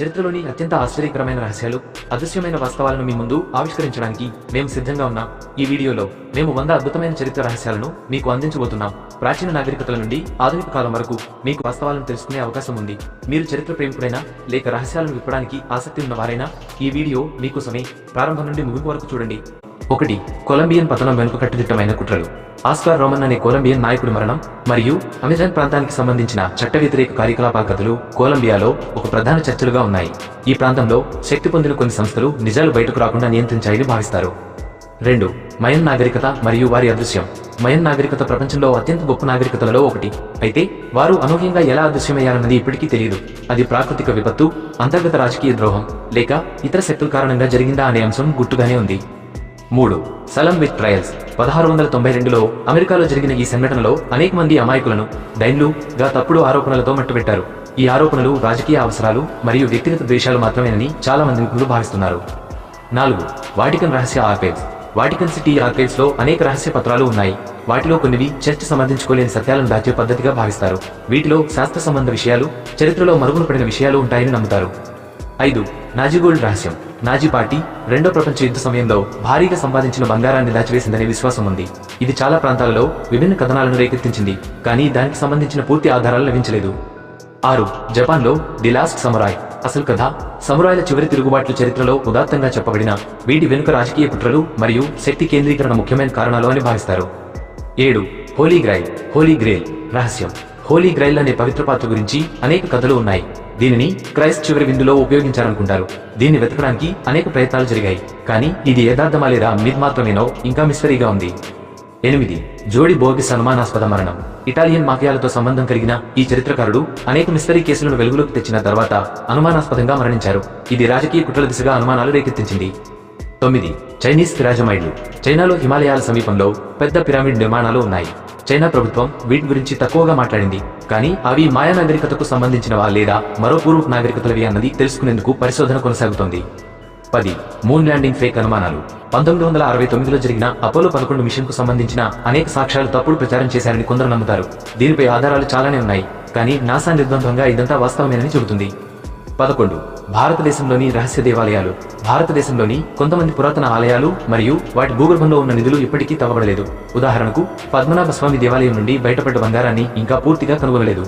చరిత్రలోని అత్యంత ఆశ్చర్యకరమైన రహస్యాలు అదృశ్యమైన వాస్తవాలను మీ ముందు ఆవిష్కరించడానికి మేము సిద్ధంగా ఉన్నాం. ఈ వీడియోలో మేము వంద అద్భుతమైన చరిత్ర రహస్యాలను మీకు అందించబోతున్నాం. ప్రాచీన నాగరికతల నుండి ఆధునిక కాలం వరకు మీకు వాస్తవాలను తెలుసుకునే అవకాశం ఉంది. మీరు చరిత్ర ప్రేమికుడైనా లేక రహస్యాలను విప్పడానికి ఆసక్తి ఉన్న వారైనా ఈ వీడియో మీకోసమే ప్రారంభం నుండి ముగింపు వరకు చూడండి. ఒకటి కొలంబియన్ పతనం వెనుక కట్టుదిట్టమైన కుట్రలు. ఆస్కార్ రోమన్ అనే కొలంబియన్ నాయకుడి మరణం మరియు అమెజాన్ ప్రాంతానికి సంబంధించిన చట్ట వ్యతిరేక కార్యకలాపాల కథలు కొలంబియాలో ఒక ప్రధాన చర్చలుగా ఉన్నాయి. ఈ ప్రాంతంలో శక్తి పొందిన కొన్ని సంస్థలు నిజాలు బయటకు రాకుండా నియంత్రించాయని భావిస్తారు. రెండు మయన్ నాగరికత మరియు వారి అదృశ్యం. మయన్ నాగరికత ప్రపంచంలో అత్యంత గొప్ప నాగరికతలలో ఒకటి. అయితే వారు అనూహ్యంగా ఎలా అదృశ్యమయ్యారన్నది ఇప్పటికీ తెలియదు. అది ప్రాకృతిక విపత్తు అంతర్గత రాజకీయ ద్రోహం లేక ఇతర శక్తుల కారణంగా జరిగిందా అనే అంశం గుట్టుగానే ఉంది. మూడు. Salem witch trials. పదహారు వందల తొంభై రెండులో అమెరికాలో జరిగిన ఈ సంఘటనలో అనేక మంది అమాయకులను డైన్లు గా తప్పుడు ఆరోపణలతో మట్టుపెట్టారు ఈ ఆరోపణలు రాజకీయ అవసరాలు మరియు వ్యక్తిగత ద్వేషాలు మాత్రమేనని చాలా మంది నిపుణులు భావిస్తున్నారు. నాలుగు. వాటికన్ రహస్య ఆర్కైవ్స్. వాటికన్ సిటీ ఆర్కైవ్స్లో అనేక రహస్య పత్రాలు ఉన్నాయి. వాటిలో కొన్నివి చర్చ సంబంధించుకోలేని సత్యాలను దాచే పద్ధతిగా భావిస్తారు. వీటిలో శాస్త్ర సంబంధ విషయాలు చరిత్రలో మరుగున పడిన విషయాలు ఉంటాయని నమ్ముతారు. ఐదు. నాజీగోల్డ్ రహస్యం. నాజీ పార్టీ రెండో ప్రపంచ యుద్ధ సమయంలో భారీగా సంపాదించిన బంగారాన్ని దాచివేసిందనే విశ్వాసం ఉంది. ఇది చాలా ప్రాంతాలలో విభిన్న కథనాలను రేకెత్తించింది కానీ దానికి సంబంధించిన పూర్తి ఆధారాలు లభించలేదు. ఆరు. జపాన్లో ది లాస్ట్ సమురాయ్. అసలు కథ? సమురాయిల చివరి తిరుగుబాట్లు చరిత్రలో ఉదాత్తంగా చెప్పబడిన వీటి వెనుక రాజకీయ కుట్రలు మరియు శక్తి కేంద్రీకరణ ముఖ్యమైన కారణాలు అని భావిస్తారు. ఏడు. హోలీ గ్రైల్. హోలీ గ్రేల్. రహస్యం. హోలీ గ్రైల్ అనే పవిత్ర పాత్ర గురించి అనేక కథలు ఉన్నాయి. దీనిని క్రైస్ట్ చివరి విందులో ఉపయోగించాలనుకుంటారు దీన్ని వెతకడానికి అనేక ప్రయత్నాలు జరిగాయి. కానీ ఇది యథార్థమా లేదా మిత్ మాత్రమేనో ఇంకా మిస్టరీగా ఉంది. ఎనిమిది. జోడి బోగి అనుమానాస్పద మరణం. ఇటాలియన్ మాఫియాలతో సంబంధం కలిగిన ఈ చరిత్రకారుడు అనేక మిస్టరీ కేసులను వెలుగులోకి తెచ్చిన తర్వాత అనుమానాస్పదంగా మరణించారు. ఇది రాజకీయ కుట్రల దిశగా అనుమానాలు రేకెత్తించింది. తొమ్మిది. చైనీస్ పిరాజమైడ్లు చైనాలో హిమాలయాల సమీపంలో పెద్ద పిరమిడ్ నిర్మాణాలు ఉన్నాయి. చైనా ప్రభుత్వం వీటి గురించి తక్కువగా మాట్లాడింది. కానీ అవి మాయా నాగరికతకు సంబంధించినవా లేదా మరో పూర్వ నాగరికతలవి అన్నది తెలుసుకునేందుకు పరిశోధన కొనసాగుతోంది. పది. మూన్ ల్యాండింగ్ ఫేక్ అనుమానాలు. పంతొమ్మిది వందల అరవై తొమ్మిదిలో జరిగిన అపోలో పదకొండు మిషన్కు సంబంధించిన అనేక సాక్ష్యాలు తప్పుడు ప్రచారం చేశారని కొందరు నమ్ముతారు. దీనిపై ఆధారాలు చాలానే ఉన్నాయి. కానీ నాసా నిర్బంధంగా ఇదంతా వాస్తవమేనని చెబుతుంది. పదకొండు. భారతదేశంలోని రహస్య దేవాలయాలు. భారతదేశంలోని కొంతమంది పురాతన ఆలయాలు మరియు వాటి భూగర్భంలో ఉన్న నిధులు ఇప్పటికీ తవ్వబడలేదు. ఉదాహరణకు పద్మనాభ స్వామి దేవాలయం నుండి బయటపడ్డ బంగారాన్ని ఇంకా పూర్తిగా కనుగొనలేదు.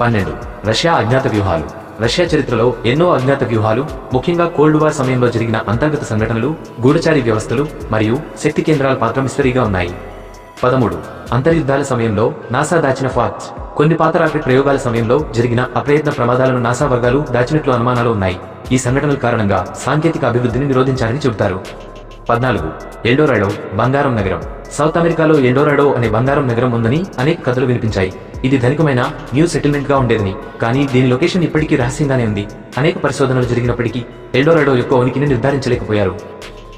పన్నెండు. రష్యా అజ్ఞాత వ్యూహాలు. రష్యా చరిత్రలో ఎన్నో అజ్ఞాత వ్యూహాలు ముఖ్యంగా కోల్డ్ వార్ సమయంలో జరిగిన అంతర్గత సంఘటనలు గూఢచారి వ్యవస్థలు మరియు శక్తి కేంద్రాల పాత్ర మిస్టరీగా ఉన్నాయి. పదమూడు. అంతర్యుద్ధాల సమయంలో నాసా దాచిన ఫాక్స్ కొన్ని పాతరాత్రి ప్రయోగాల సమయంలో జరిగిన అప్రయత్న ప్రమాదాలను నాసా వర్గాలు దాచినట్లు అనుమానాలు ఉన్నాయి. ఈ సంఘటనల కారణంగా సాంకేతిక అభివృద్ధిని నిరోధించారని చెబుతారు. పద్నాలుగు. ఎల్డోరాడో బంగారం నగరం. సౌత్ అమెరికాలో ఎల్డోరాడో అనే బంగారం నగరం ఉందని అనేక కథలు వినిపించాయి. ఇది ధనికమైన న్యూ సెటిల్మెంట్గా ఉండేదని కానీ దీని లొకేషన్ ఇప్పటికీ రహస్యంగానే ఉంది. అనేక పరిశోధనలు జరిగినప్పటికీ ఎల్డోరాడో యొక్క ఉనికిని నిర్ధారించలేకపోయారు.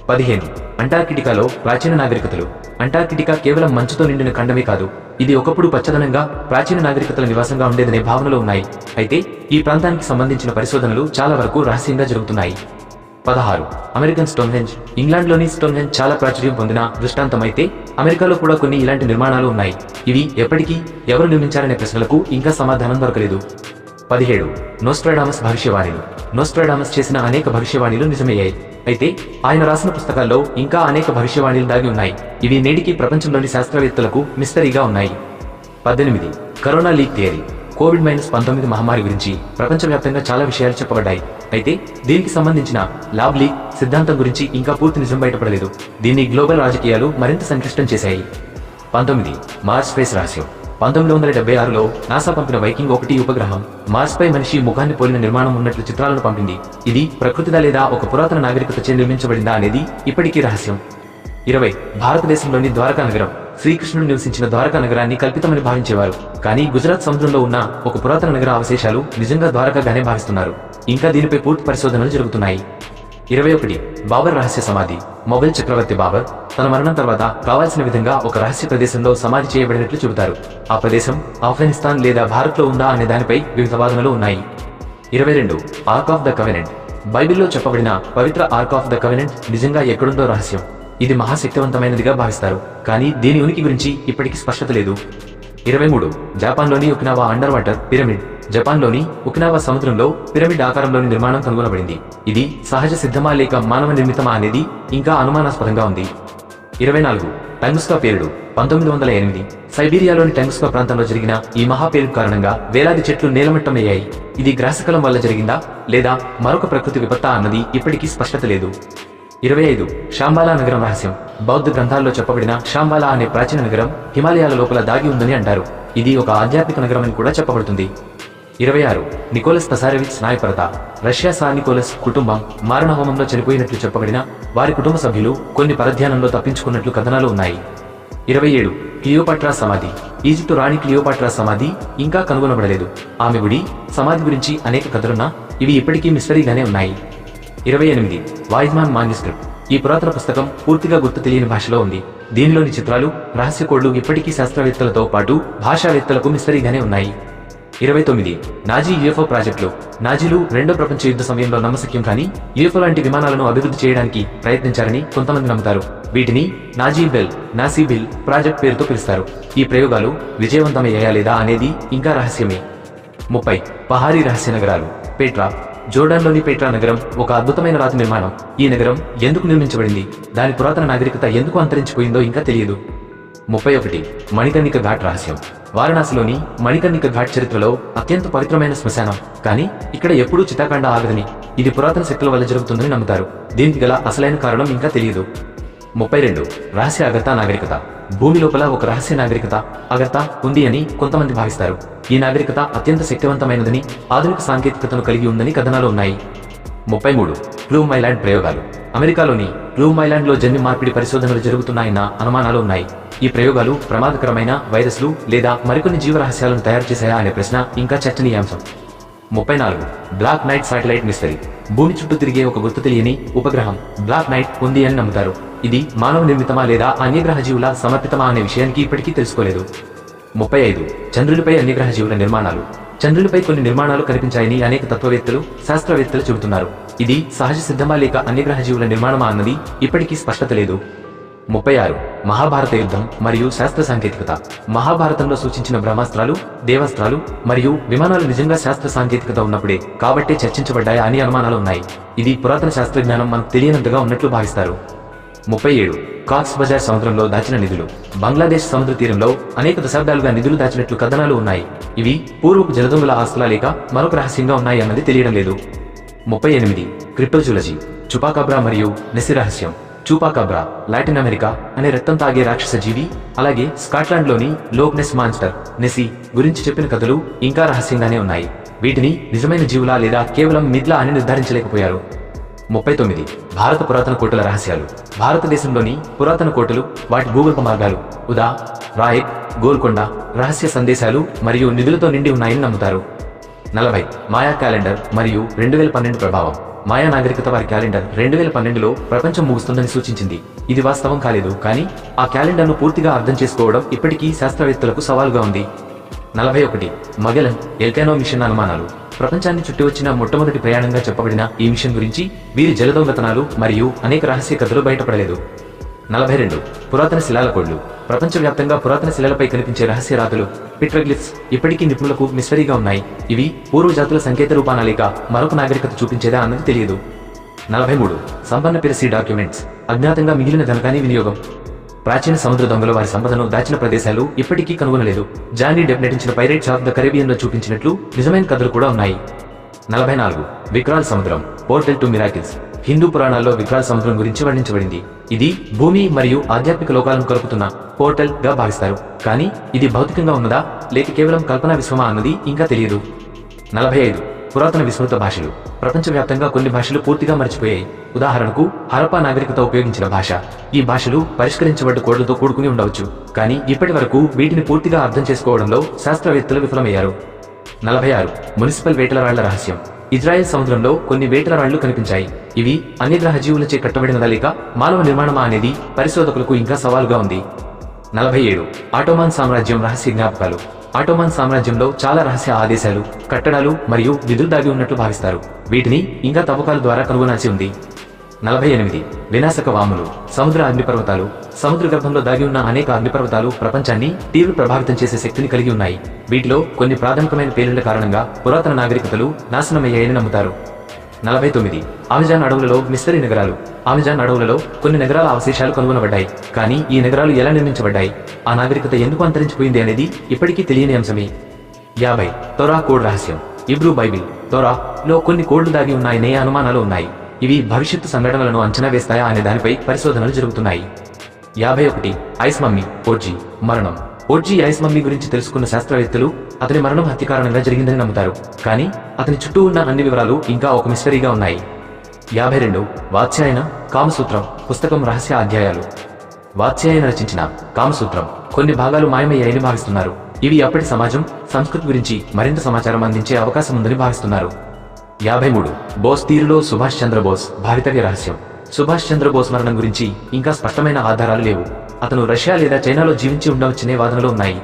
పదిహేను. అంటార్కిటికాలో ప్రాచీన నాగరికతలు. అంటార్కిటికా కేవలం మంచుతో నిండిన ఖండమే కాదు ఇది ఒకప్పుడు పచ్చదనంగా ప్రాచీన నాగరికతల నివాసంగా ఉండేదనే భావనలో ఉన్నాయి. అయితే ఈ ప్రాంతానికి సంబంధించిన పరిశోధనలు చాలా వరకు రహస్యంగా జరుగుతున్నాయి. పదహారు. American Stonehenge. ఇంగ్లాండ్లోని స్టోన్హెంజ్ చాలా ప్రాచుర్యం పొందిన దృష్టాంతం అయితే అమెరికాలో కూడా కొన్ని ఇలాంటి నిర్మాణాలు ఉన్నాయి. ఇవి ఎప్పటికీ ఎవరు నిర్మించారనే ప్రశ్నలకు ఇంకా సమాధానం దొరకలేదు. పదిహేడు. నోస్ట్రాడామస్ భవిష్యవాణిలు. నోస్ట్రాడామస్ చేసిన అనేక భవిష్యవాణిలు నిజమయ్యాయి. అయితే ఆయన రాసిన పుస్తకాల్లో ఇంకా అనేక భవిష్యవాణిలు దాగి ఉన్నాయి. ఇవి నేటికి ప్రపంచంలోని శాస్త్రవేత్తలకు మిస్టరీగా ఉన్నాయి. పద్దెనిమిది. Corona leak theory. Covid minus పంతొమ్మిది మహమ్మారి గురించి ప్రపంచవ్యాప్తంగా చాలా విషయాలు చెప్పబడ్డాయి. అయితే దీనికి సంబంధించిన లాబ్ లీక్ సిద్ధాంతం గురించి ఇంకా పూర్తి నిజం బయటపడలేదు. దీన్ని గ్లోబల్ రాజకీయాలు మరింత సంక్లిష్టం చేశాయి. పంతొమ్మిది. మార్స్ స్పేస్ రహస్యం. పంతొమ్మిది వందల డెబ్బై ఆరులో నాసా పంపిన వైకింగ్ ఒకటి ఉపగ్రహం మార్స్ పై మనిషి ముఖాన్ని పోలిన నిర్మాణం ఉన్నట్లు చిత్రాలను పంపింది. ఇది ప్రకృతిదా లేదా ఒక పురాతన నాగరికతచే నిర్మించబడిందా అనేది ఇప్పటికీ రహస్యం. ఇరవై భారతదేశంలోని ద్వారకా నగరం. శ్రీకృష్ణుడు నివసించిన ద్వారకా నగరాన్ని కల్పితమని భావించేవారు. కానీ గుజరాత్ సముద్రంలో ఉన్న ఒక పురాతన నగర అవశేషాలు నిజంగా ద్వారకాగానే భావిస్తున్నారు. ఇంకా దీనిపై పూర్తి పరిశోధనలు జరుగుతున్నాయి. ఇరవై ఒకటి బాబర్ రహస్య సమాధి. మొఘల్ చక్రవర్తి బాబర్ తన మరణం తర్వాత కావాల్సిన విధంగా ఒక రహస్య ప్రదేశంలో సమాధి చేయబడినట్లు చెబుతారు. ఆ ప్రదేశం ఆఫ్ఘనిస్తాన్ లేదా భారత్లో ఉందా అనే దానిపై వివిధ వాదనలు ఉన్నాయి. ఇరవై రెండు ఆర్క్ ఆఫ్ ద కవెనెంట్. బైబిల్లో చెప్పబడిన పవిత్ర ఆర్క్ ఆఫ్ ద కవెనెంట్ నిజంగా ఎక్కడుందో రహస్యం. ఇది మహాశక్తివంతమైనదిగా భావిస్తారు కానీ దీని ఉనికి గురించి ఇప్పటికీ స్పష్టత లేదు. ఇరవై మూడు జపాన్లోని ఒకినావా అండర్ వాటర్ పిరమిడ్. జపాన్లోని ఉకినావా సముద్రంలో పిరమిడ్ ఆకారంలోని నిర్మాణం కనుగొనబడింది. ఇది సహజ సిద్ధమా లేక మానవ నిర్మితమా అనేది ఇంకా అనుమానాస్పదంగా ఉంది. ఇరవై నాలుగు. టంగుస్కా పేలుడు. పంతొమ్మిది వందల ఎనిమిది. సైబీరియాలోని టంగుస్కా ప్రాంతంలో జరిగిన ఈ మహాపేరు కారణంగా వేలాది చెట్లు నేలమట్టమయ్యాయి. ఇది గ్రాసకలం వల్ల జరిగిందా లేదా మరొక ప్రకృతి విపత్తా అన్నది ఇప్పటికీ స్పష్టత లేదు. ఇరవై ఐదు. షాంబాలా నగరం రహస్యం. బౌద్ధ గ్రంథాల్లో చెప్పబడిన షాంబాలా అనే ప్రాచీన నగరం హిమాలయాల లోపల దాగి ఉందని అంటారు. ఇది ఒక ఆధ్యాత్మిక నగరం అని కూడా చెప్పబడుతుంది. ఇరవై ఆరు. నికోలస్ తసారెవిచ్ నాయపరత. రష్యా సార్ నికోలస్ కుటుంబం మారణ హోమంలో చనిపోయినట్లు చెప్పబడిన వారి కుటుంబ సభ్యులు కొన్ని పరధ్యానంలో తప్పించుకున్నట్లు కథనాలు ఉన్నాయి. ఇరవై ఏడు. క్లియోపాట్రా సమాధి. ఈజిప్టు రాణి క్లియోపాట్రా సమాధి ఇంకా కనుగొనబడలేదు. ఆమె గుడి సమాధి గురించి అనేక కథలున్నా ఇవి ఇప్పటికీ మిస్టరీగానే ఉన్నాయి. ఇరవై ఎనిమిది. వాయిజ్మాన్ మాన్యుస్క్రిప్ట్. ఈ పురాతన పుస్తకం పూర్తిగా గుర్తు తెలియని భాషలో ఉంది. దీనిలోని చిత్రాలు రహస్య కోడ్లు ఇప్పటికీ శాస్త్రవేత్తలతో పాటు భాషావేత్తలకు మిస్టరీగానే ఉన్నాయి. ఇరవై తొమ్మిది. నాజీ యుఎఫ్ఓ ప్రాజెక్టులు నాజీలు రెండో ప్రపంచ యుద్ధ సమయంలో నమ్మశక్యం కానీ యుఎఫ్ఓ లాంటి విమానాలను అభివృద్ధి చేయడానికి ప్రయత్నించారని కొంతమంది నమ్ముతారు. వీటిని Nazi bell Nazi bell project పేరుతో పిలుస్తారు. ఈ ప్రయోగాలు విజయవంతమయ్యాయా లేదా అనేది ఇంకా రహస్యమే. ముప్పై. పహారీ రహస్య నగరాలు. పేట్రా. జోర్డాన్లోని పేట్రా నగరం ఒక అద్భుతమైన రాతి నిర్మాణం. ఈ నగరం ఎందుకు నిర్మించబడింది? దాని పురాతన నాగరికత ఎందుకు అంతరించిపోయిందో ఇంకా తెలియదు. ముప్పై ఒకటి. మణికర్ణిక ఘాట్ రహస్యం. వారణాసిలోని మణికర్ణిక ఘాట్ చరిత్రలో అత్యంత పవిత్రమైన శ్మశానం. కానీ ఇక్కడ ఎప్పుడూ చితాకాండ ఆగదని ఇది పురాతన శక్తుల వల్ల జరుగుతుందని నమ్ముతారు. దీనికి గల అసలైన కారణం ఇంకా తెలియదు. ముప్పై రెండు. రహస్య అగర్తా నాగరికత. భూమి లోపల ఒక రహస్య నాగరికత అగర్తా ఉంది అని కొంతమంది భావిస్తారు. ఈ నాగరికత అత్యంత శక్తివంతమైనదని ఆధునిక సాంకేతికతను కలిగి ఉందని కథనాలు ఉన్నాయి. ముప్పై మూడు. బ్లూ మై ల్యాండ్ ప్రయోగాలు. అమెరికాలోని ప్లూమ్ ఐలాండ్లో జన్యు మార్పిడి పరిశోధనలు జరుగుతున్నాయన్న అనుమానాలు ఉన్నాయి. ఈ ప్రయోగాలు ప్రమాదకరమైన వైరస్లు లేదా మరికొన్ని జీవరహస్యాలను తయారు చేశాయా అనే ప్రశ్న ఇంకా చర్చనీయాంశం. ముప్పై నాలుగు బ్లాక్ నైట్ శాటిలైట్ మిస్టరీ. భూమి చుట్టూ తిరిగే ఒక గుర్తు తెలియని ఉపగ్రహం. బ్లాక్ నైట్ ఉంది అని నమ్ముతారు. ఇది మానవ నిర్మితమా లేదా అన్యగ్రహ జీవుల సమర్పితమా అనే విషయానికి ఇప్పటికీ తెలుసుకోలేదు. ముప్పై ఐదు చంద్రునిపై అన్యగ్రహ జీవుల నిర్మాణాలు. చంద్రునిపై కొన్ని నిర్మాణాలు కనిపించాయని అనేక తత్వవేత్తలు శాస్త్రవేత్తలు చెబుతున్నారు. ఇది సహజ సిద్ధమా లేక అన్యగ్రహ జీవుల నిర్మాణమా అన్నది ఇప్పటికీ స్పష్టత లేదు. ముప్పై ఆరు. మహాభారత యుద్ధం మరియు శాస్త్ర సాంకేతికత. మహాభారతంలో సూచించిన బ్రహ్మాస్త్రాలు దేవాస్త్రాలు మరియు విమానాలు నిజంగా శాస్త్ర సాంకేతికత ఉన్నప్పుడే కాబట్టే చర్చించబడ్డాయి అని అనుమానాలు ఉన్నాయి. ఇది పురాతన శాస్త్రజ్ఞానం మనకు తెలియనంతగా ఉన్నట్లు భావిస్తారు. ముప్పై ఏడు. కాక్స్ బజార్ సముద్రంలో దాచిన నిధులు. బంగ్లాదేశ్ సముద్ర తీరంలో అనేక దశాబ్దాలుగా నిధులు దాచినట్లు కథనాలు ఉన్నాయి. ఇవి పూర్వపు జలదొంగల ఆస్తులా లేక మరొక రహస్యంగా ఉన్నాయి అన్నది తెలియడం లేదు. ముప్పై ఎనిమిది. క్రిప్టోజులజీ. చుపాకబ్రా మరియు నిసిరహస్యం చూపాకబ్రా లాటిన్ అమెరికా అనే రక్తం తాగే రాక్షస జీవి అలాగే స్కాట్లాండ్లోని లోక్నెస్ మాన్స్టర్ నెసి గురించి చెప్పిన కథలు ఇంకా రహస్యంగానే ఉన్నాయి. వీటిని నిజమైన జీవులా లేదా కేవలం మిథ్లా అని నిర్ధారించలేకపోయారు. ముప్పై తొమ్మిది. భారత పురాతన కోటల రహస్యాలు. భారతదేశంలోని పురాతన కోటలు వాటి భూగర్భ మార్గాలు. ఉదా రాయక్ గోల్కొండ రహస్య సందేశాలు మరియు నిధులతో నిండి ఉన్నాయని నమ్ముతారు. నలభై. మాయా క్యాలెండర్ మరియు రెండు వేల పన్నెండు ప్రభావం. మాయా నాగరికత వారి క్యాలెండర్ రెండు వేల పన్నెండులో ప్రపంచం ముగుస్తుందని సూచించింది. ఇది వాస్తవం కాలేదు కానీ ఆ క్యాలెండర్ను పూర్తిగా అర్థం చేసుకోవడం ఇప్పటికీ శాస్త్రవేత్తలకు సవాలుగా ఉంది. నలభై ఒకటి. మగలన్ ఎల్కానో మిషన్ అనుమానాలు. ప్రపంచాన్ని చుట్టి వచ్చిన మొట్టమొదటి ప్రయాణంగా చెప్పబడిన ఈ మిషన్ గురించి వీరి జలదొంగతనాలు మరియు అనేక రహస్య కథలు బయటపడలేదు. నలభై రెండు పురాతన శిలాల కోడ్లు ప్రపంచవ్యాప్తంగా పురాతన శిలలపై కనిపించే రహస్య రాతలు పిట్రగ్లిఫ్స్ ఇప్పటికీ నిపుణులకు మిస్టరీగా ఉన్నాయి. ఇవి పూర్వజాతుల సంకేత రూపాన లేక మరొక నాగరికత చూపించేదా అన్నది తెలియదు. నలభై మూడు సంపన్న పిరసీ డాక్యుమెంట్స్. అజ్ఞాతంగా మిగిలిన ధనకాని వినియోగం. ప్రాచీన సముద్ర దొంగలు వారి సంపదను దాచిన ప్రదేశాలు ఇప్పటికీ కనుగొనలేదు. జానీ డెప్ నటించిన పైరేట్స్ ఆఫ్ ద కరేబియన్లో చూపించినట్లు నిజమైన కథలు కూడా ఉన్నాయి. నలభై నాలుగు విక్రాల్ సముద్రం. Portal to miracles. హిందూ పురాణాల్లో విక్రాల్ సముద్రం గురించి వర్ణించబడింది. ఇది భూమి మరియు ఆధ్యాత్మిక లోకాలను కలుపుతున్న పోర్టల్గా భావిస్తారు. కానీ ఇది భౌతికంగా ఉన్నదా? లేక కేవలం కల్పనా విశ్వమా అన్నది ఇంకా తెలియదు. నలభై ఐదు పురాతన విస్మృత భాషలు. ప్రపంచవ్యాప్తంగా కొన్ని భాషలు పూర్తిగా మర్చిపోయాయి. ఉదాహరణకు హరపా నాగరికత ఉపయోగించిన భాష. ఈ భాషలు పరిష్కరించబడ్డ కోడ్లతో కూడుకుని ఉండవచ్చు. కానీ ఇప్పటి వరకు వీటిని పూర్తిగా అర్థం చేసుకోవడంలో శాస్త్రవేత్తలు విఫలమయ్యారు. నలభై ఆరు మున్సిపల్ వేటల రహస్యం. ఇజ్రాయెల్ సముద్రంలో కొన్ని వేటల రాళ్ళు కనిపించాయి. ఇవి అన్యగ్రహ జీవులచే కట్టబడినదా లేక మానవ నిర్మాణమా అనేది పరిశోధకులకు ఇంకా సవాలుగా ఉంది. నలభై ఏడు. ఆటోమాన్ సామ్రాజ్యం రహస్య జ్ఞాపకాలు. ఆటోమాన్ సామ్రాజ్యంలో చాలా రహస్య ఆదేశాలు కట్టడాలు మరియు విధులు దాగి ఉన్నట్లు భావిస్తారు. వీటిని ఇంకా తవ్వకాల ద్వారా కనుగొనాల్సి ఉంది. నలభై ఎనిమిది. వినాశక వాములు సముద్ర అగ్నిపర్వతాలు సముద్ర గర్భంలో దాగి ఉన్న అనేక అగ్నిపర్వతాలు ప్రపంచాన్ని తీవ్ర ప్రభావితం చేసే శక్తిని కలిగి ఉన్నాయి. వీటిలో కొన్ని ప్రాథమికమైన పేలుళ్ళ కారణంగా పురాతన నాగరికతలు నాశనమయ్యాయని నమ్ముతారు. నలభై తొమ్మిది. అమెజాన్ అడవులలో మిస్టరీ నగరాలు. అమెజాన్ అడవులలో కొన్ని నగరాల అవశేషాలు కనుగొనబడ్డాయి. కానీ ఈ నగరాలు ఎలా నిర్మించబడ్డాయి? ఆ నాగరికత ఎందుకు అంతరించిపోయింది అనేది ఇప్పటికీ తెలియని అంశమే. యాభై. తొరా కోడ్ రహస్యం. Hebrew Bible. తొరా లో కొన్ని కోడ్లు దాగి ఉన్నాయనే అనుమానాలు ఉన్నాయి. ఇవి భవిష్యత్తు సంఘటనలను అంచనా వేస్తాయా అనే దానిపై పరిశోధనలు జరుగుతున్నాయి. యాభై ఒకటి ఐస్ మమ్మీ ఓర్జీ మరణం. ఓర్జీ ఐస్ మమ్మీ గురించి తెలుసుకున్న శాస్త్రవేత్తలు అతని మరణం హత్య కారణంగా జరిగిందని నమ్ముతారు. కానీ అతని చుట్టూ ఉన్న అన్ని వివరాలు ఇంకా ఒక మిస్టరీగా ఉన్నాయి. యాభై రెండు వాత్స్యాయన కామసూత్రం పుస్తకం రహస్య అధ్యాయాలు. వాత్స్యాయన రచించిన కామసూత్రం కొన్ని భాగాలు మాయమయ్యాయని భావిస్తున్నారు. ఇవి అప్పటి సమాజం సంస్కృతి గురించి మరింత సమాచారం అందించే అవకాశం ఉందని భావిస్తున్నారు. యాభై మూడు. బోస్ తీరులో సుభాష్ చంద్రబోస్ భావితవ్య రహస్యం. సుభాష్ చంద్రబోస్ మరణం గురించి ఇంకా స్పష్టమైన ఆధారాలు లేవు. అతను రష్యా లేదా చైనాలో జీవించి ఉండవచ్చనే వాదనలు ఉన్నాయి.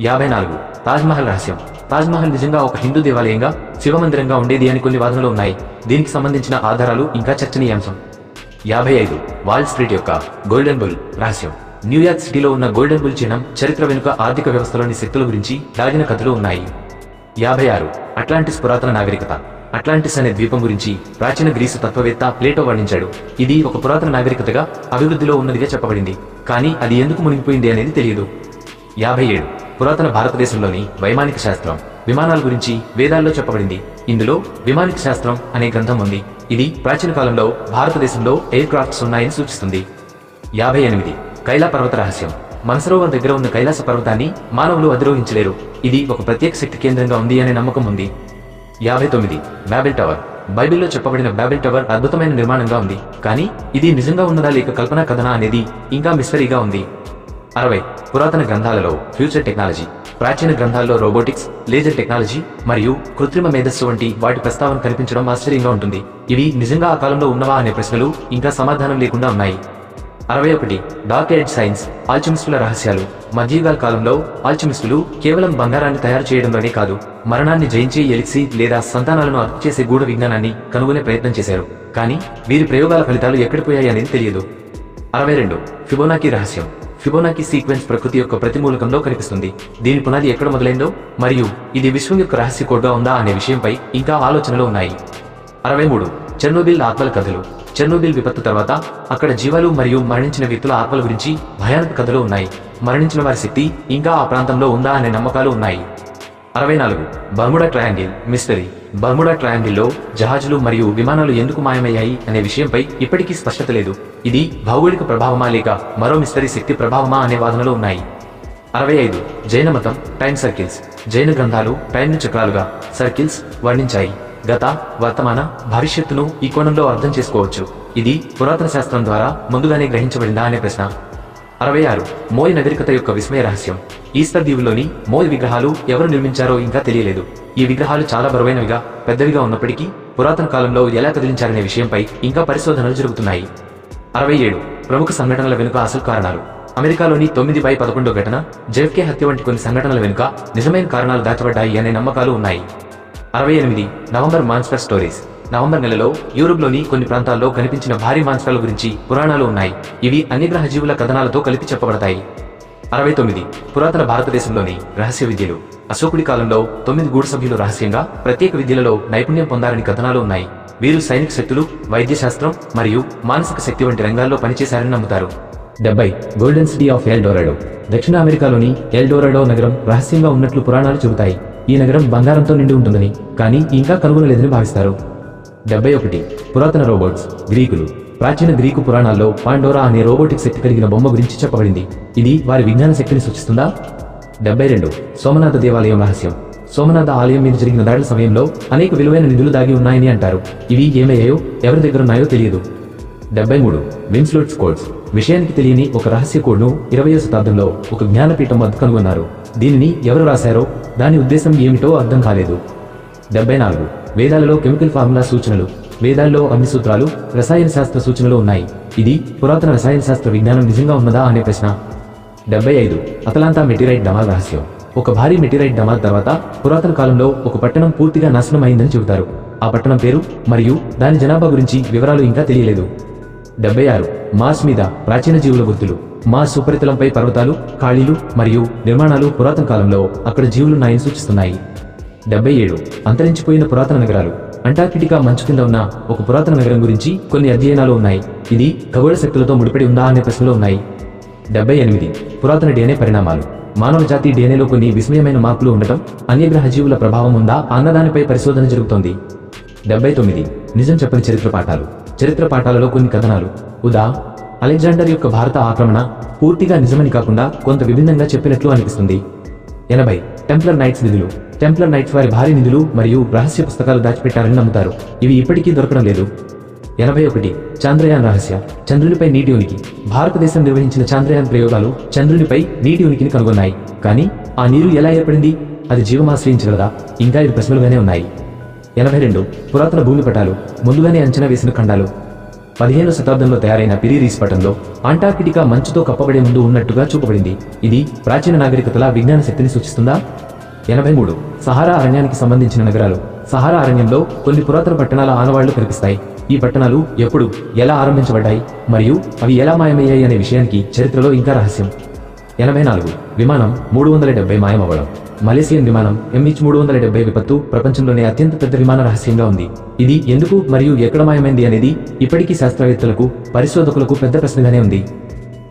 యాభై నాలుగు. తాజ్మహల్ రహస్యం. తాజ్మహల్ నిజంగా ఒక హిందూ దేవాలయంగా శివమందిరంగా ఉండేది అని కొన్ని వాదనలు ఉన్నాయి. దీనికి సంబంధించిన ఆధారాలు ఇంకా చర్చనీయాంశం. యాభై ఐదు. వాల్ స్ట్రీట్ యొక్క గోల్డెన్ బుల్ రహస్యం. న్యూయార్క్ సిటీలో ఉన్న గోల్డెన్ బుల్ చిహ్నం చరిత్ర వెనుక ఆర్థిక వ్యవస్థలోని శక్తుల గురించి దాగిన కథలు ఉన్నాయి. యాభై ఆరు. అట్లాంటిస్ పురాతన నాగరికత. అట్లాంటిస్ అనే ద్వీపం గురించి ప్రాచీన గ్రీసు తత్వవేత్త ప్లేటో వర్ణించాడు. ఇది ఒక పురాతన నాగరికతగా అభివృద్ధిలో ఉన్నదిగా చెప్పబడింది. కానీ అది ఎందుకు మునిగిపోయింది అనేది తెలియదు. యాభై ఏడు. పురాతన భారతదేశంలోని వైమానిక శాస్త్రం. విమానాల గురించి వేదాల్లో చెప్పబడింది. ఇందులో విమానిక శాస్త్రం అనే గ్రంథం ఉంది. ఇది ప్రాచీన కాలంలో భారతదేశంలో ఎయిర్ క్రాఫ్ట్స్ ఉన్నాయని సూచిస్తుంది. యాభై ఎనిమిది. కైలా పర్వత రహస్యం. మనసరోవర్ దగ్గర ఉన్న కైలాస పర్వతాన్ని మానవులు అధిరోహించలేరు. ఇది ఒక ప్రత్యేక శక్తి కేంద్రంగా ఉంది అనే నమ్మకం ఉంది. యాభై తొమ్మిది బ్యాబిల్ టవర్ బైబిల్లో చెప్పబడిన బ్యాబిల్ టవర్ అద్భుతమైన నిర్మాణంగా ఉంది. కానీ ఇది నిజంగా ఉన్నదా లేక కల్పనా కథనా అనేది ఇంకా మిస్టరీగా ఉంది. అరవై పురాతన గ్రంథాలలో ఫ్యూచర్ టెక్నాలజీ ప్రాచీన గ్రంథాల్లో రోబోటిక్స్ లేజర్ టెక్నాలజీ మరియు కృత్రిమ మేధస్సు వంటి వాటి ప్రస్తావన కనిపించడం ఆశ్చర్యంగా ఉంటుంది. ఇవి నిజంగా ఆ కాలంలో ఉన్నవా అనే ప్రశ్నలు ఇంకా సమాధానం లేకుండా ఉన్నాయి. అరవై ఒకటి డార్క్ ఏజ్ సైన్స్ ఆల్చిమిస్టుల రహస్యాలు. మధ్యయుగాల కాలంలో ఆల్చిమిస్టులు కేవలం బంగారాన్ని తయారు చేయడంలోనే కాదు మరణాన్ని జయించే ఎలిసి లేదా సంతానాలను అర్థం చేసే గూఢ విజ్ఞానాన్ని కనుగొనే ప్రయత్నం చేశారు. కానీ వీరి ప్రయోగాల ఫలితాలు ఎక్కడిపోయాయనేది తెలియదు. అరవై రెండు ఫిబోనాకి రహస్యం. ఫిబోనాకి సీక్వెన్స్ ప్రకృతి యొక్క ప్రతిమూలకంలో కనిపిస్తుంది. దీని పునాది ఎక్కడ మొదలైందో మరియు ఇది విశ్వం యొక్క రహస్య కోడ్గా ఉందా అనే విషయంపై ఇంకా ఆలోచనలు ఉన్నాయి. అరవై మూడు చెర్నోబిల్ ఆత్మల కథలు. చెర్నోబిల్ విపత్తు తర్వాత అక్కడ జీవాలు మరియు మరణించిన వ్యక్తుల ఆత్మల గురించి భయానక కథలు ఉన్నాయి. మరణించిన వారి శక్తి ఇంకా ఆ ప్రాంతంలో ఉందా అనే నమ్మకాలు ఉన్నాయి. అరవై నాలుగు. Bermuda Triangle. మిస్టరీ. బర్ముడా ట్రయాంగిల్లో జహాజులు మరియు విమానాలు ఎందుకు మాయమయ్యాయి అనే విషయంపై ఇప్పటికీ స్పష్టత లేదు. ఇది భౌగోళిక ప్రభావమా లేక మరో మిస్టరీ శక్తి ప్రభావమా అనే వాదనలు ఉన్నాయి. అరవై ఐదు. జైన మతం. Time circles. జైన గ్రంథాలు టైంను చక్రాలుగా సర్కిల్స్ వర్ణించాయి. గత వర్తమాన భవిష్యత్తును ఈ కోణంలో అర్థం చేసుకోవచ్చు. ఇది పురాతన శాస్త్రం ద్వారా ముందుగానే గ్రహించబడిందా అనే ప్రశ్న. అరవై ఆరు మోయ్ నగరికత యొక్క విస్మయ రహస్యం. ఈస్టర్ దీవులోని మోయ విగ్రహాలు ఎవరు నిర్మించారో ఇంకా తెలియలేదు. ఈ విగ్రహాలు చాలా బరువైనవిగా పెద్దవిగా ఉన్నప్పటికీ పురాతన కాలంలో ఎలా కదిలించారనే విషయంపై ఇంకా పరిశోధనలు జరుగుతున్నాయి. అరవై ఏడు ప్రముఖ సంఘటనల వెనుక అసలు కారణాలు. అమెరికాలోని తొమ్మిది బై పదకొండో ఘటన జెఫ్కే హత్య వంటి కొన్ని సంఘటనల వెనుక నిజమైన కారణాలు దాచబడ్డాయి అనే నమ్మకాలు ఉన్నాయి. అరవై ఎనిమిది నవంబర్ మాన్స్టర్ స్టోరీస్. నవంబర్ నెలలో యూరోప్లోని కొన్ని ప్రాంతాల్లో కనిపించిన భారీ మాన్స్టర్ల గురించి పురాణాలు ఉన్నాయి. ఇవి అన్యగ్రహ జీవుల కథనాలతో కలిపి చెప్పబడతాయి. అరవై తొమ్మిది పురాతన భారతదేశంలోని రహస్య విద్యలు. అశోకుడి కాలంలో తొమ్మిది గూఢ సభ్యులు రహస్యంగా ప్రత్యేక విద్యలలో నైపుణ్యం పొందారని కథనాలు ఉన్నాయి. వీరు సైనిక శక్తులు వైద్యశాస్త్రం మరియు మానసిక శక్తి వంటి రంగాల్లో పనిచేశారని నమ్ముతారు. డెబ్బై గోల్డెన్ సిటీ ఆఫ్ ఎల్డోరాడో. దక్షిణ అమెరికాలోని ఎల్డోరాడో నగరం రహస్యంగా ఉన్నట్లు పురాణాలు చెబుతాయి. ఈ నగరం బంగారంతో నిండి ఉంటుందని కానీ ఇంకా కనుగొనలేదని భావిస్తారు. డెబ్బై ఒకటి. పురాతన రోబోట్స్. గ్రీకులు. ప్రాచీన గ్రీకు పురాణాల్లో పాండోరా అనే రోబోటిక్ శక్తి కలిగిన బొమ్మ గురించి చెప్పబడింది. ఇది వారి విజ్ఞాన శక్తిని సూచిస్తుందా? డెబ్బై రెండు. సోమనాథ దేవాలయం రహస్యం. సోమనాథ ఆలయం మీద జరిగిన దాడుల సమయంలో అనేక విలువైన నిధులు దాగి ఉన్నాయని అంటారు. ఇవి ఏమయ్యాయో ఎవరి దగ్గర ఉన్నాయో తెలియదు. డెబ్బై మూడు. విన్స్లోట్స్ కోడ్స్ విషయానికి తెలియని ఒక రహస్య కోడ్ను ఇరవయో శతాబ్దంలో ఒక జ్ఞానపీఠం వద్ద కనుగొన్నారు. దీనిని ఎవరు రాశారో దాని ఉద్దేశం ఏమిటో అర్థం కాలేదు. డెబ్బై నాలుగు. వేదాలలో కెమికల్ ఫార్ములా సూచనలు వేదాల్లో అన్ని సూత్రాలు రసాయన శాస్త్ర సూచనలు ఉన్నాయి. ఇది పురాతన రసాయన శాస్త్ర విజ్ఞానం నిజంగా ఉన్నదా అనే ప్రశ్న. డెబ్బై ఐదు. అతలాంతా మెటిరైట్ డమాల్ రహస్యం. ఒక భారీ మెటీరైట్ డమాల్ తర్వాత పురాతన కాలంలో ఒక పట్టణం పూర్తిగా నాశనం అయిందని చెబుతారు. ఆ పట్టణం పేరు మరియు దాని జనాభా గురించి వివరాలు ఇంకా తెలియలేదు. డెబ్బై ఆరు. మార్స్ మీద ప్రాచీన జీవుల గుర్తులు. మార్స్ ఉపరితలంపై పర్వతాలు ఖాళీలు మరియు నిర్మాణాలు పురాతన కాలంలో అక్కడ జీవులున్నాయని సూచిస్తున్నాయి. డెబ్బై ఏడు. అంతరించిపోయిన పురాతన నగరాలు. అంటార్కిటికా మంచు కింద ఉన్న ఒక పురాతన నగరం గురించి కొన్ని అధ్యయనాలు ఉన్నాయి. ఇది ఖగోళ శక్తులతో ముడిపడి ఉందా అనే ప్రశ్నలు ఉన్నాయి. డెబ్బై ఎనిమిది. పురాతన డిఎన్ఏ పరిణామాలు. మానవ జాతి డిఎన్ఏలో కొన్ని విస్మయమైన మార్పులు ఉండటం అన్యగ్రహ జీవుల ప్రభావం ఉందా అన్నదానిపై పరిశోధన జరుగుతోంది. డెబ్బై తొమ్మిది. నిజం చెప్పని చరిత్ర పాఠాలు. చరిత్ర పాఠాలలో కొన్ని కథనాలు. ఉదా అలెగ్జాండర్ యొక్క భారత ఆక్రమణ పూర్తిగా నిజమని కాకుండా కొంత విభిన్నంగా చెప్పినట్లు అనిపిస్తుంది. ఎనభై టెంప్లర్ నైట్స్ నిధులు. టెంప్లర్ నైట్స్ వారి భారీ నిధులు మరియు రహస్య పుస్తకాలు దాచిపెట్టారని నమ్ముతారు. ఇవి ఇప్పటికీ దొరకడం లేదు. ఎనభై ఒకటి చంద్రయాన్ రహస్య. చంద్రునిపై నీటి ఉనికి. భారతదేశం నిర్వహించిన చంద్రయాన్ ప్రయోగాలు చంద్రునిపై నీటి ఉనికిని కనుగొన్నాయి. కానీ ఆ నీరు ఎలా ఏర్పడింది? అది జీవం ఆశ్రయించగలదా ఇంకా ఇవి ప్రశ్నలుగానే ఉన్నాయి. ఎనభై రెండు పురాతన భూమి పటాలు. ముందుగానే అంచనా వేసిన ఖండాలు. పదిహేను శతాబ్దంలో తయారైన పిరీరీస్ పటంలో అంటార్కిటికా మంచుతో కప్పబడే ముందు ఉన్నట్టుగా చూపబడింది. ఇది ప్రాచీన నాగరికతల విజ్ఞాన శక్తిని సూచిస్తుందా? ఎనభై మూడు సహారా అరణ్యానికి సంబంధించిన నగరాలు. సహారా అరణ్యంలో కొన్ని పురాతన పట్టణాల ఆనవాళ్ళు కనిపిస్తాయి. ఈ పట్టణాలు ఎప్పుడు ఎలా ఆరంభించబడ్డాయి? మరియు అవి ఎలా మాయమయ్యాయి అనే విషయానికి చరిత్రలో ఇంకా రహస్యం. ఎనభై నాలుగు. విమానం మూడు వందల డెబ్బై మాయమవ్వడం. మలేసియన్ విమానం ఎంహెచ్ మూడు వందల డెబ్బై విపత్తు ప్రపంచంలోనే అత్యంత పెద్ద విమాన రహస్యంగా ఉంది. ఇది ఎందుకు మరియు ఎక్కడ మాయమైంది అనేది ఇప్పటికీ శాస్త్రవేత్తలకు పరిశోధకులకు పెద్ద ప్రశ్నగానే ఉంది.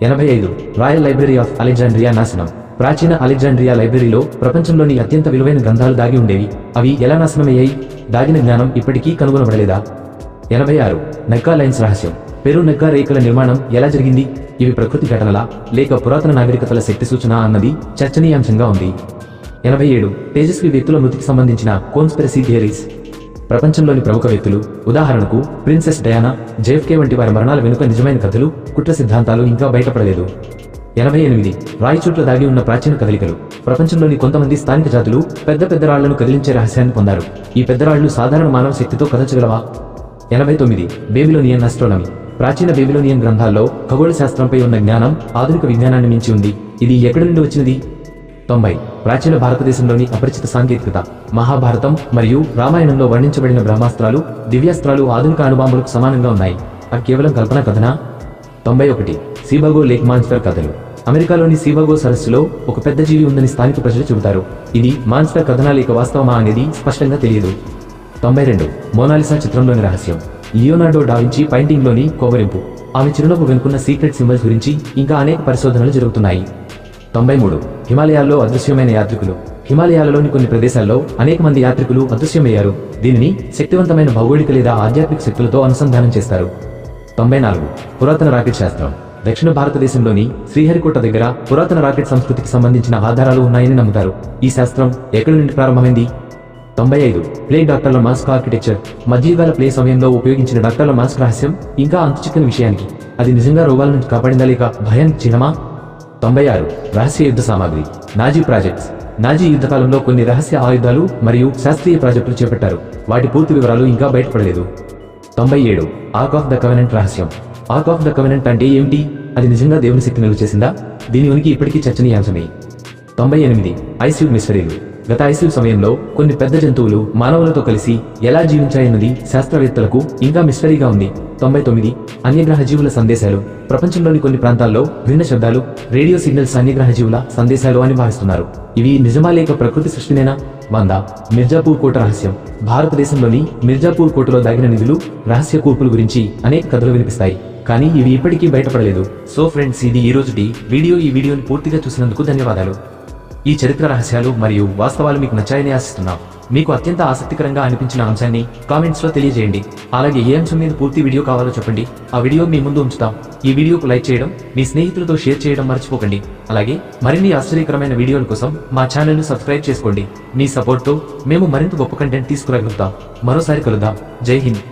ఎనభై ఐదు. రాయల్ లైబ్రరీ ఆఫ్ అలెగ్జాండ్రియా నాశనం. ప్రాచీన అలెగ్జాండ్రియా లైబ్రరీలో ప్రపంచంలోని అత్యంత విలువైన గ్రంథాలు దాగి ఉండేవి. అవి ఎలా నాశనమయ్యాయి? దాగిన జ్ఞానం ఇప్పటికీ కనుగొనబడలేదా? ఎనభై ఆరు. నెక్కా లైన్స్ రహస్యం. పెరు నెక్కా రేఖల నిర్మాణం ఎలా జరిగింది? ఇవి ప్రకృతి ఘటనలా లేక పురాతన నాగరికతల శక్తి సూచన అన్నది చర్చనీయాంశంగా ఉంది. ఎనభై ఏడు. తేజస్వి వ్యక్తుల మృతికి సంబంధించిన కోన్స్పెరసీ థియరీస్ ప్రపంచంలోని ప్రముఖ వ్యక్తులు ఉదాహరణకు ప్రిన్సెస్ డయానా జేఫ్కే వంటి వారి మరణాల వెనుక నిజమైన కథలు కుట్ర సిద్ధాంతాలు ఇంకా బయటపడలేదు. ఎనభై ఎనిమిది. రాయచోట్ల దాగి ఉన్న ప్రాచీన కదలికలు. ప్రపంచంలోని కొంతమంది స్థానిక జాతులు పెద్ద పెద్ద రాళ్ళను కదిలించే రహస్యాన్ని పొందారు. ఈ పెద్ద రాళ్ళు సాధారణ మానవ శక్తితో కదల్చగలవా? ఎనభై తొమ్మిది. బేబిలోనియన్ అస్ట్రోనమీ ప్రాచీన బేబిలోనియన్ గ్రంథాల్లో ఖగోళ శాస్త్రంపై ఉన్న జ్ఞానం ఆధునిక విజ్ఞానాన్ని మించి ఉంది. ఇది ఎక్కడి నుండి వచ్చినది? తొంభై. ప్రాచీన భారతదేశంలోని అపరిచిత సాంకేతికత మహాభారతం మరియు రామాయణంలో వర్ణించబడిన బ్రహ్మాస్త్రాలు దివ్యాస్త్రాలు ఆధునిక అణుబాంబులకు సమానంగా ఉన్నాయి. అవి కేవలం కల్పన కథన? తొంభై ఒకటి. సీబాగో లేక్ మాన్స్టర్ కథలు. అమెరికాలోని సీబాగో సరస్సులో ఒక పెద్ద జీవి ఉందని స్థానిక ప్రజలు చెబుతారు. ఇది మాన్స్టర్ కథనా లేక వాస్తవమా అనేది స్పష్టంగా తెలియదు. తొంభై రెండు. మోనాలిసా చిత్రంలోని రహస్యం. లియోనార్డో డావించి పెయింటింగ్లోని కోవరింపు ఆమె చిరునవ్వు వెనుకున్న సీక్రెట్ సింబల్స్ గురించి ఇంకా అనేక పరిశోధనలు జరుగుతున్నాయి. తొంభై మూడు. హిమాలయాల్లో అదృశ్యమైన యాత్రికులు. హిమాలయాలలోని కొన్ని ప్రదేశాల్లో అనేక మంది యాత్రికులు అదృశ్యమయ్యారు. దీనిని శక్తివంతమైన భౌగోళిక లేదా ఆధ్యాత్మిక శక్తులతో అనుసంధానం చేస్తారు. తొంభై నాలుగు. పురాతన రాకెట్ శాస్త్రం. దక్షిణ భారతదేశంలోని శ్రీహరికోట దగ్గర పురాతన రాకెట్ సంస్కృతికి సంబంధించిన ఆధారాలు ఉన్నాయని నమ్ముతారు. ఈ శాస్త్రం ఎక్కడి నుండి ప్రారంభమైంది? తొంభై ఐదు. ప్లే డాక్టర్ల మాస్క్ ఆర్కిటెక్చర్. మధ్యయుగాల ప్లే సమయంలో ఉపయోగించిన డాక్టర్ల మాస్క్ రహస్యం ఇంకా అంతుచిక్కని విషయానికి. అది నిజంగా రోగాల నుంచి కాపాడిందా లేక భయానికి చిహ్నమా? తొంభై ఆరు రహస్య యుద్ధ సామాగ్రి. Nazi projects. నాజీ యుద్ధకాలంలో కొన్ని రహస్య ఆయుధాలు మరియు శాస్త్రీయ ప్రాజెక్టులు చేపట్టారు. వాటి పూర్తి వివరాలు ఇంకా బయటపడలేదు. తొంభై ఏడు ఆర్క్ ఆఫ్ ద కవెనెంట్ రహస్యం. ఆర్క్ ఆఫ్ ద కవెనెంట్ అంటే ఏమిటి? అది నిజంగా దేవుని శక్తి నిలువ చేసిందా? దీని ఉనికి ఇప్పటికీ చర్చనీయాంశమే. తొంభై ఎనిమిది. ICU mysteries. గత ఐసియు సమయంలో కొన్ని పెద్ద జంతువులు మానవులతో కలిసి ఎలా జీవించాయన్నది శాస్త్రవేత్తలకు ఇంకా మిస్టరీగా ఉంది. తొంభై తొమ్మిది అన్యగ్రహ జీవుల సందేశాలు. ప్రపంచంలోని కొన్ని ప్రాంతాల్లో భిన్న శబ్దాలు రేడియో సిగ్నల్స్ అన్యగ్రహ జీవుల సందేశాలు అని భావిస్తున్నారు. ఇవి నిజమా లేక ప్రకృతి సృష్టినేనా? వంద. మిర్జాపూర్ కోట రహస్యం. భారతదేశంలోని మిర్జాపూర్ కోటలో దాగిన నిధులు రహస్య కూర్పుల గురించి అనేక కథలు వినిపిస్తాయి. కానీ ఇవి ఇప్పటికీ బయటపడలేదు. సో ఫ్రెండ్స్ ఇది ఈ రోజుటి వీడియో. ఈ వీడియోని పూర్తిగా చూసినందుకు ధన్యవాదాలు. ఈ చరిత్ర రహస్యాలు మరియు వాస్తవాలు మీకు నచ్చాయని ఆశిస్తున్నాం. మీకు అత్యంత ఆసక్తికరంగా అనిపించిన అంశాన్ని కామెంట్స్లో తెలియజేయండి. అలాగే ఏ అంశం మీద పూర్తి వీడియో కావాలో చెప్పండి. ఆ వీడియో మీ ముందు ఉంచుతాం. ఈ వీడియోకు లైక్ చేయడం మీ స్నేహితులతో షేర్ చేయడం మర్చిపోకండి. అలాగే మరిన్ని ఆశ్చర్యకరమైన వీడియోల కోసం మా ఛానల్ను సబ్స్క్రైబ్ చేసుకోండి. మీ సపోర్ట్తో మేము మరింత గొప్ప కంటెంట్ తీసుకురాగలుగుతాం. మరోసారి కలుద్దాం. జై హింద్.